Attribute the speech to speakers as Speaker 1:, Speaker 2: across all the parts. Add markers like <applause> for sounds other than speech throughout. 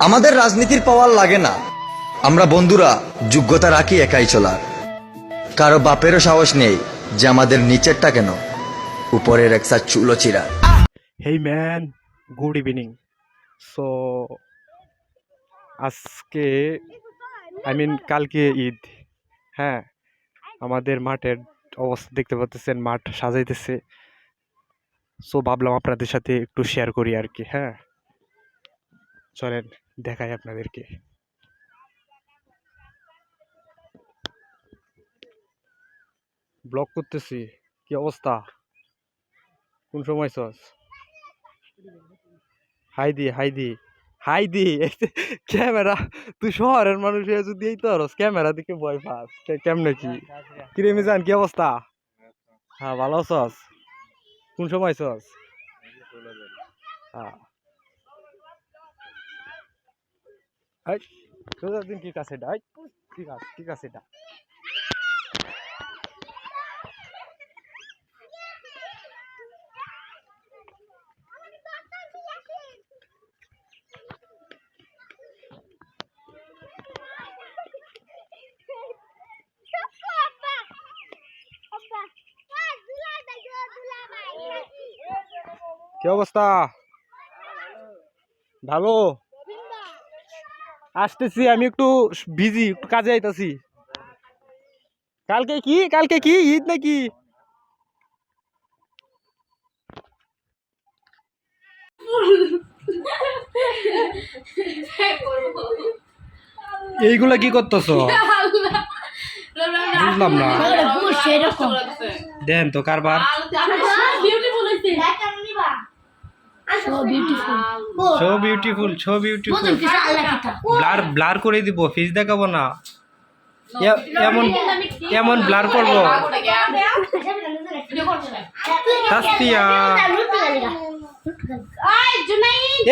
Speaker 1: আমাদের রাজনীতির পাওয়ার লাগে না। আমরা বন্ধুরা, যোগ্যতা রাখি একাই চলার। কারও বাপেরও সাহস নেই যে আমাদের নিচেরটা কেন? উপরের একসা চুলো চিরা।
Speaker 2: Hey man good evening so আজকে আই মিন কালকে ঈদ। হ্যাঁ আমাদের মাঠের অবস্থা দেখতে পাচ্ছেন মাঠ সাজাইতেছে। সো ভাবলাম আপনাদের সাথে একটু শেয়ার করি আর কি হ্যাঁ? চলেন। দেখাই আপনাদেরকে। ব্লগ করতেছি, কি অবস্থা? কোন সময় সস? হাই দি হাই দি হাই দি <laughs> ক্যামেরা, তুই শহরের মানুষ হয়ে যদি এই তো ক্যামেরা দিকে ভয় পাস কেমনে কি? কিরে মিজান, কি অবস্থা? হ্যাঁ ভালো আছস? কোন সময় আছস হ্যাঁ। এই, সোজা দিন কি কাছে ডাই ঠিক আছে ঠিক আছে ডা কি অবস্থা? ভালো? আসতেছি আমি একটু বিজি একটু কাজে আইতাছি। কালকে কি? কালকে কি? ঈদ নাকি? এইগুলা কি করতেছ? বুঝলাম না। দেন তো কারবার। So beautiful so beautiful blur blur করে দিব ফিস দেখাবো না এ- এমন এমন ব্লার করব তাসপিয়া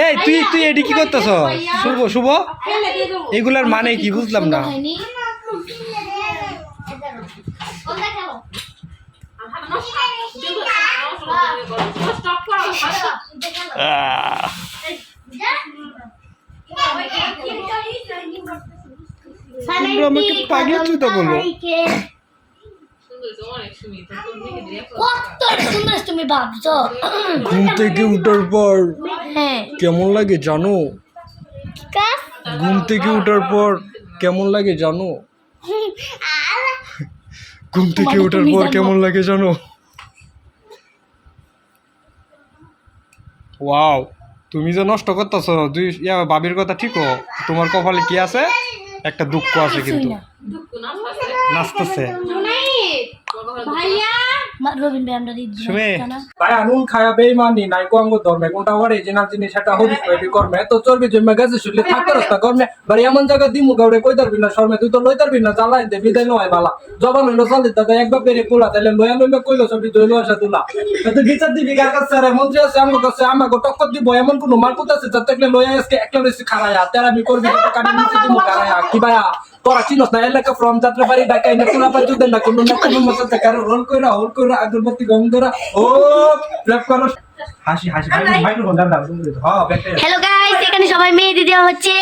Speaker 2: এই তুই তুই এডি কি করতেছ শুভ শুভ এগুলার মানে কি বুঝলাম না তোমরা আমাকে পাগলা চুদা বলো।
Speaker 3: কত সুন্দর তুমি ভাবছ।
Speaker 2: ঘুম থেকে উঠার পর
Speaker 3: হ্যাঁ।
Speaker 2: কেমন লাগে জানো? ঘুম থেকে উঠার পর কেমন লাগে জানো? ঘুম থেকে ওঠার পর কেমন লাগে জানো? ওয়াও তুমি যে নষ্ট করতেছ তুই ইয়া বাবির কথা ঠিক তোমার কপালে কি আছে? একটা দুঃখ আছে কিন্তু। নাচতেছে।
Speaker 3: ভাইয়া
Speaker 4: তাই আনুন খায়া বেইমানি নাই কোয়াঙ্গ ধর্মে কোনটা অরিজিনাল জিনিস সেটা হদিস পাইবি কর্মে। তো চর্বি জমে গেছে শুনলে থাকতে রাস্তা কর্মে। বাড়ি এমন জায়গা দিমু গাউরে কই ধরবি না শর্মে তুই তো লই ধরবি না জ্বালাই দে বিদায় নয় বালা। জবান হইল চালি দাদা একবার পেরে কুলা তাইলে লয়া লইলে কইলো সবই জইলো আসা তুলা। তো বিচার দিবি কার কাছে আরে? মন্ত্রী আছে আমার কাছে আমাকে টক্কর দিব এমন কোন মারকুত আছে যাতে লয়া আজকে একলা বেশি খারায়া তেরামি করবি কাটি নিচে দিমু খারায়া কি ভাইয়া? তোরা চিনস না এলাকা ফ্রম যাত্রা বাড়ি ঢাকা এনে কোনা পাই তুই না কোনো না কোনো মতো কারও রোল কইরা হোল কইরা আগরবাতি গম ধরা ও ফ্ল্যাপ করো। হাসি হাসি ভাই ভাই মাইক্রোফোন দাও দাও হ্যাঁ
Speaker 3: হ্যালো গাইস এখানে সবাই মেহেদি দেওয়া হচ্ছে।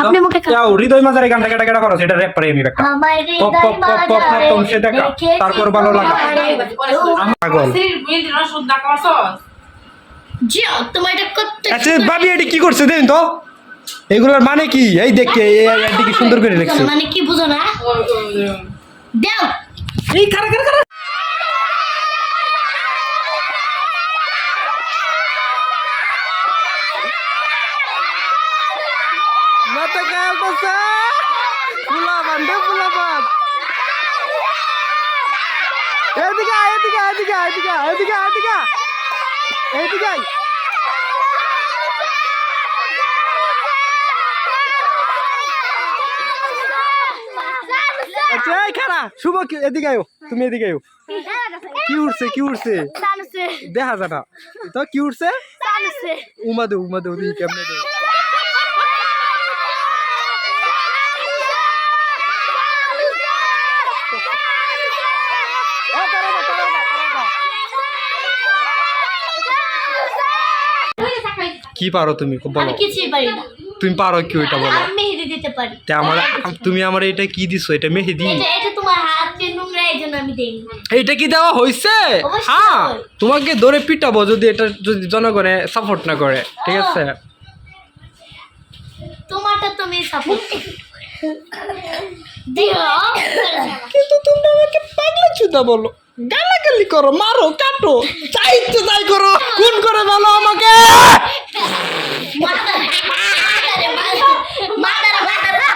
Speaker 3: আপনি মুখে খা-
Speaker 4: যাও হৃদয় মাজারে গানটা কেটা কেটা করো সেটা র্যাপ পারি আমি একটা
Speaker 3: আমার
Speaker 4: pop, pop, pop, pop, pop, তোম সে দেখা। তারপর ভালো লাগা। পাগল।
Speaker 3: জিও তোমার এটা করতে
Speaker 2: আচ্ছা বাবি এটি কি করছে দেন তো? এগুলোর মানে কি? এই দেখে এটি কি সুন্দর করে লিখছে
Speaker 3: মানে কি বুঝো না? দাও।
Speaker 4: এই কারা কারা কারা
Speaker 2: মাথা খেলতেছে ফুলাবান রে ফুলাবান এদিকে আয়, এদিকে আয়, এদিকে আয়, এদিকে আয়, এদিকে আয়, এদিকে আয়। এদিকে এই খারা শুভ কি- এদিকে আয়ো তুমি এদিকে আয়ো। কি উঠছে কি উঠছে দেখা তো কি উঠছে
Speaker 3: সানসে
Speaker 2: উমা দে উমা দে ওদিকে কেমনে দে। কি পারো তুমি? খুব বলো
Speaker 3: কিছুই পারি না।
Speaker 2: তুমি পারো কি ওইটা বলো?
Speaker 3: মেহেদি দিতে পারি।
Speaker 2: তা আমার তুমি আমার এটা কি দিছো? এটা মেহেদি?
Speaker 3: এটা এটা তোমার হাতে নোংরা এই জন্য আমি দেইনি।
Speaker 2: এইটা কি দেওয়া
Speaker 3: অবশ্যই
Speaker 2: হ্যাঁ তোমাকে ধরে পিটাবো যদি এটা যদি জনগণে সাপোর্ট না করে ঠিক আছে?
Speaker 3: তোমারটা তুমি সাপোর্ট
Speaker 2: কিন্তু তুমি আমাকে পাগলা চুদা বলো। গালাগালি করো মারো কাটো। চাই তো চাই করো খুন করে বলো আমাকে
Speaker 3: মাদারে মাদারে মাদারে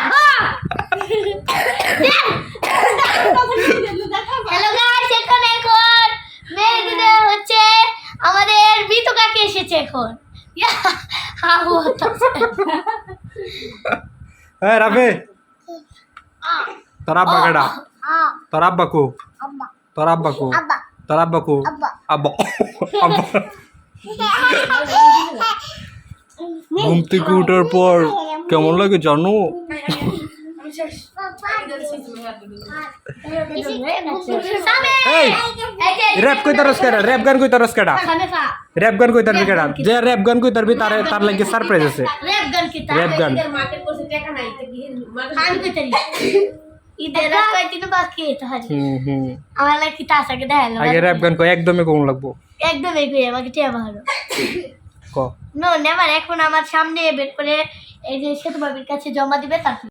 Speaker 3: হ্যালো গাইস এখন এখন মেহেদি দেওয়া হচ্ছে আমাদের বিতু কাকে এসেছে এখন ইয়া,
Speaker 2: হ্যাঁ রাফে তোর কেডা তোর আব্বা কো তোর আব্বা কো তোর আব্বা কো আব্বা আব্বা ঘুম থেকে উঠার পর কেমন লাগে জানো র্যাপ কই তারস কেডা? র্যাপ গান কই তারস কেডা? র্যাপ গান কই তারবি কেডা? যে র্যাপ গান কই তারবি তার তার লাগে সারপ্রাইজ আছে।
Speaker 3: রেপ গান কি তা
Speaker 2: র্যাপ গান।
Speaker 3: আমি কই তারি ঈদের রাত কয়দিন বাকি
Speaker 2: হুম হুম।
Speaker 3: আমার লাগে কি তাসাকে দেখাল
Speaker 2: আগে র্যাপ গান কই একদমই কম লাগবো।
Speaker 3: একদম এগিয়ে আমাকে টিয়া ভালো
Speaker 2: ক?
Speaker 3: নো নেভার এখন আমার সামনে বের করে এই যে সেতু বাবির কাছে জমা দিবে তারপর